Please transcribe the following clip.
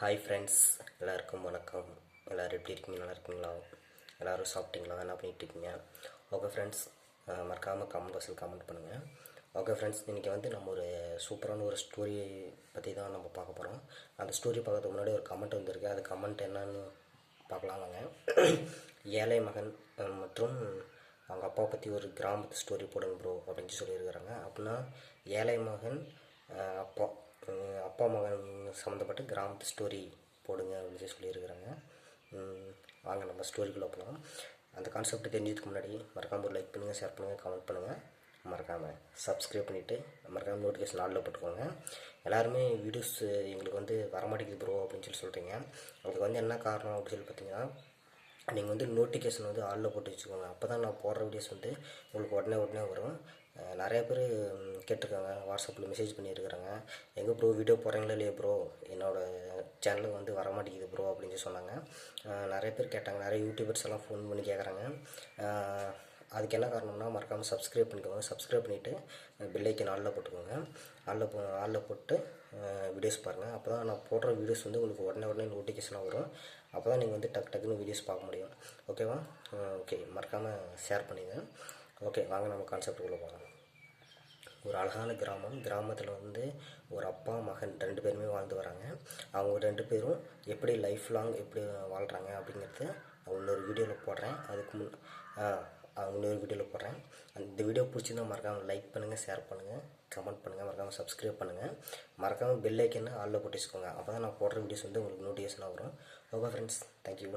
Hi friends எல்லாருக்கும் வணக்கம். எல்லோரும் எப்படி இருக்கீங்க? நல்லா இருக்கீங்களா? எல்லோரும் சாப்பிட்டீங்களா? என்ன பண்ணிகிட்ருக்கீங்க இருக்கீங்க? ஓகே ஃப்ரெண்ட்ஸ் மறக்காமல் கமெண்ட் பாக்ஸில் கமெண்ட் பண்ணுங்கள் ஓகே ஃப்ரெண்ட்ஸ் இன்றைக்கி வந்து நம்ம ஒரு சூப்பரான ஒரு ஸ்டோரி பற்றி தான் நம்ம பார்க்க போகிறோம் அந்த ஸ்டோரி பார்க்கறதுக்கு முன்னாடி ஒரு கமெண்ட் வந்திருக்கு. அது கமெண்ட் என்னன்னு பார்க்கலாம் வாங்க. ஏழை மகன் மற்றும் அவங்க அப்பா பற்றி ஒரு கிராமத்து ஸ்டோரி போடுங்க ப்ரோ அப்படின்னு சொல்லியிருக்கிறாங்க. அப்படின்னா ஏழை மகன் அப்பா மகன் சம்மந்தப்பட்ட கிராமத்து ஸ்டோரி போடுங்க அப்படின்னு சொல்லி சொல்லியிருக்கிறாங்க. வாங்க நம்ம ஸ்டோரிக்குள்ளே போகலாம் அந்த கான்செப்ட் தெரிஞ்சதுக்கு முன்னாடி மறக்காமல் ஒரு லைக் பண்ணுங்கள் ஷேர் பண்ணுங்கள் கமெண்ட் பண்ணுங்கள் மறக்காமல் சப்ஸ்கிரைப் பண்ணிவிட்டு மறக்காமல் நோட்டிஃபிகேஷன் ஆளில் போட்டுக்கோங்க. எல்லாருமே வீடியோஸ் எங்களுக்கு வந்து வரமாட்டேங்குது ப்ரோ அப்படின்னு சொல்லி சொல்கிறீங்க அதுக்கு வந்து என்ன காரணம் அப்படின்னு சொல்லி பார்த்தீங்கன்னா நீங்கள் வந்து நோட்டிஃபிகேஷன் வந்து ஆளில் போட்டு வச்சுக்கோங்க. அப்போ தான் நான் போடுற வீடியோஸ் வந்து உங்களுக்கு உடனே உடனே வரும். நிறைய பேர் கேட்டிருக்காங்க. வாட்ஸ்அப்பில் மெசேஜ் பண்ணியிருக்கிறாங்க. எங்கே ப்ரோ வீடியோ போடுறீங்களா இல்லையா ப்ரோ என்னோடய சேனலுக்கு வந்து வர மாட்டேங்குது ப்ரோ அப்படின்னு சொல்லி சொன்னாங்க. நிறைய பேர் கேட்டாங்க. நிறைய யூடியூபர்ஸ் எல்லாம் ஃபோன் பண்ணி கேட்குறாங்க அதுக்கு என்ன காரணம்னா மறக்காமல் சப்ஸ்கிரைப் பண்ணிக்கோங்க. சப்ஸ்கிரைப் பண்ணிவிட்டு பெல்லைக்கன் ஆளில் போட்டுக்கோங்க. ஆளில் போ ஆளில் போட்டு வீடியோஸ் பாருங்கள் அப்போ தான் நான் போடுற வீடியோஸ் வந்து உங்களுக்கு உடனே உடனே நோட்டிஃபிகேஷனாக வரும். அப்போ தான் நீங்கள் வந்து டக்கு டக்குன்னு வீடியோஸ் பார்க்க முடியும். ஓகேவா ஓகே மறக்காமல் ஷேர் பண்ணுங்க. ஓகே வாங்க நம்ம கான்செப்டுக்குள்ளே போகலாம் ஒரு அழகான கிராமம். கிராமத்தில் வந்து ஒரு அப்பா மகன் ரெண்டு பேருமே வாழ்ந்து வராங்க. அவங்க ரெண்டு பேரும் எப்படி லைஃப் லாங் எப்படி வாழ்கிறாங்க அப்படிங்கிறது நான் இன்னொரு வீடியோவில் போடுறேன். அதுக்கு முன் ஆ, இன்னொரு வீடியோவில் போடுறேன் அந்த வீடியோ பிடிச்சிருந்தா மறக்காமல் லைக் பண்ணுங்கள் ஷேர் பண்ணுங்கள் கமெண்ட் பண்ணுங்கள் மறக்காமல் சப்ஸ்கிரைப் பண்ணுங்கள் மறக்காமல் பெல் ஐக்கன்னு ஆளில் போட்டு வச்சுக்கோங்க. அப்போ தான் நான் போடுற வீடியோஸ் வந்து உங்களுக்கு நோட்டிஃபிகேஷனாக வரும். Okay friends thank you